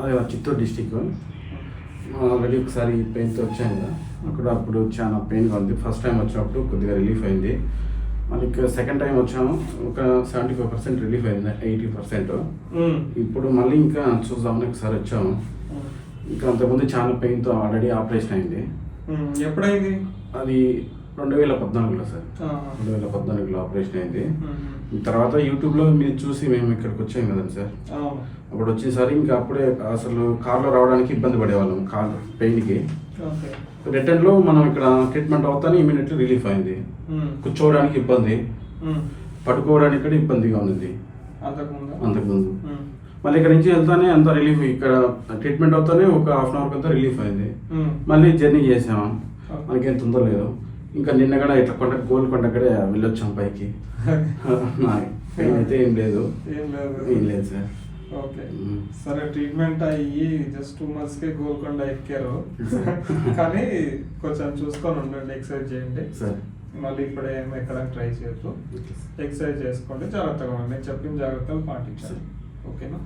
అదే Chittoor district. Already ఒకసారి పెయిన్తో వచ్చాను కదా. అక్కడ అప్పుడు చాలా పెయిన్గా ఉంది. ఫస్ట్ టైం వచ్చినప్పుడు కొద్దిగా రిలీఫ్ అయింది. మళ్ళీ సెకండ్ టైం వచ్చాము. ఒక సెవెంటీ ఫైవ్ పర్సెంట్ రిలీఫ్ అయింది ఎయిటీ పర్సెంట్. ఇప్పుడు మళ్ళీ ఇంకా చూద్దామని ఒకసారి వచ్చాము. ఇంకా అంతకుముందు చాలా పెయిన్తో ఆల్రెడీ ఆపరేషన్ అయింది. ఎప్పుడైంది? అది రెండు వేల పద్నాలుగులో సార్. రెండు వేల పద్నాలుగులో ఆపరేషన్ అయింది. తర్వాత యూట్యూబ్లో మీరు చూసి మేము ఇక్కడికి వచ్చాం కదండి సార్. అప్పుడు వచ్చేసరి ఇంకా అప్పుడే అసలు కార్లో రావడానికి ఇబ్బంది పడేవాళ్ళం కార్ పెయిన్కి. రిటర్న్లో మనం ఇక్కడ ట్రీట్మెంట్ అవుతానే ఇమీడియట్లీ రిలీఫ్ అయింది. కూర్చోవడానికి ఇబ్బంది. ఉమ్. పడుకోవడానికి కూడా ఇబ్బందిగా ఉంది అంతకుముందు. మళ్ళీ ఇక్కడ నుంచి వెళ్తానే అంత రిలీఫ్ ఇక్కడ ట్రీట్మెంట్ అవుతానే ఒక హాఫ్ అన్ అవర్ అంతా రిలీఫ్ అయింది. మళ్ళీ జర్నీ చేసాము మనకేం తొందర లేదు. ఇంకా నిన్న కూడా ఇట్లా కొండ గోల్కొండ కూడా వెళ్ళొచ్చాం పైకి. పెయిన్ అయితే ఏం లేదు. ఏం లేదు. ఏం లేదు సార్. ఓకే. సరే ట్రీట్మెంట్ అయ్యి జస్ట్ టూ మంత్స్కి గోల్కొండ ఎక్కారు. కానీ కొంచెం చూసుకొని ఉండండి ఎక్సర్సైజ్ చేయండి. సార్. మళ్ళీ ఇప్పుడే ఏం ఎక్కడ ట్రై చేయొద్దు. ఎక్సర్సైజ్ చేసుకోండి జాగ్రత్తగా ఉండండి. నేను చెప్పిన జాగ్రత్తలు పాటించండి ఓకేనా?